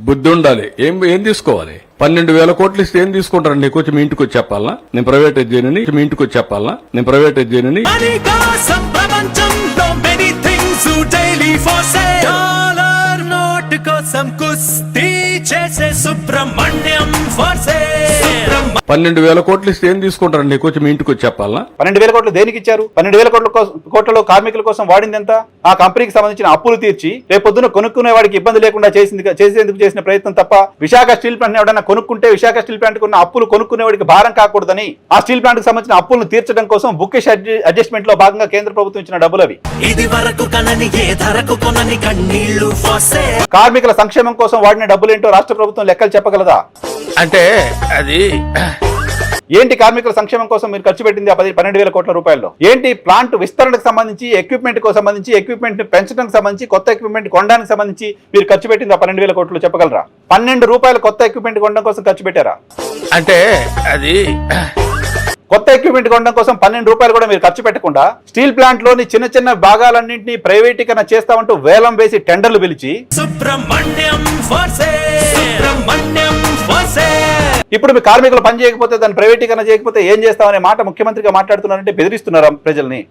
బుద్ధి ఉండాలి. ఏం ఏం తీసుకోవాలి? పన్నెండు వేల కోట్లు ఇస్తే ఏం తీసుకుంటారు? నీకు వచ్చి మీ ఇంటికి వచ్చి చెప్పాలనా? నేను ప్రైవేట్ చేయనని మీ ఇంటికి వచ్చి చెప్పాలనా? నేను ప్రైవేట్ చేయనని కోసం డాలర్ నోట్ కోసం కుస్తీ చేసే సుబ్రహ్మ పన్నెండు వేల కోట్లు ఇస్తే ఏం తీసుకుంటారు? నీకు వచ్చి మీ ఇంటికి వచ్చి చెప్పాలనా? పన్నెండు వేల కోట్లు దేనికి ఇచ్చారు? పన్నెండు వేల కోట్ల కోట్లలో కార్మికుల కోసం వాడింది ఎంత? ఆ కంపెనీకి సంబంధించిన అప్పులు తీర్చి రేపొద్దున కొనుక్కునే వాడికి ఇబ్బంది లేకుండా చేసింది చేసేందుకు చేసిన ప్రయత్నం తప్ప విశాఖ స్టీల్ ప్లాంట్ ఎవడన్నా కొనుక్కుంటే విశాఖ స్టీల్ ప్లాంట్ ఉన్న అప్పులు కొనుక్కునే వాడికి భారం కాకూడదని ఆ స్టీల్ ప్లాంట్కి సంబంధించిన అప్పులను తీర్చడం కోసం బుక్కిష్ అడ్జస్ట్మెంట్లో భాగంగా కేంద్ర ప్రభుత్వం ఇచ్చిన డబ్బులు అవి కార్మికుల సంక్షేమం కోసం వాడిన డబ్బులేంటో రాష్ట్ర ప్రభుత్వం లెక్కలు చెప్పగలదా? అంటే అది ఏంటి కార్మికుల సంక్షేమం కోసం మీరు ఖర్చు పెట్టింది ఆ పది పన్నెండు వేల కోట్ల రూపాయల్లో? ఏంటి ప్లాంట్ విస్తరణకు సంబంధించి ఎక్విప్మెంట్కు సంబంధించి ఎక్విప్మెంట్ పెంచడానికి సంబంధించి కొత్త ఎక్విప్మెంట్ కొనడానికి సంబంధించి మీరు ఖర్చు పెట్టింది ఆ పన్నెండు వేల కోట్లు చెప్పగలరా? పన్నెండు రూపాయలు కొత్త ఎక్విప్మెంట్ కొనడం కోసం ఖర్చు పెట్టారా? అంటే అది కొత్త ఎక్విప్మెంట్ కొనడం కోసం పన్నెండు రూపాయలు కూడా మీరు ఖర్చు పెట్టకుండా స్టీల్ ప్లాంట్లోని చిన్న చిన్న భాగాలన్నింటినీ ప్రైవేటీకరణ చేస్తామంటూ వేలం వేసి టెండర్లు పిలిచి సుబ్రహ్మణ్యం ఇప్పుడు మీ కార్మికులు పని చేయకపోతే దాన్ని ప్రైవేటీకరణ చేయకపోతే ఏం చేస్తామనే మాట ముఖ్యమంత్రిగా మాట్లాడుతున్నారంటే బెదిరిస్తున్నారా ప్రజల్ని.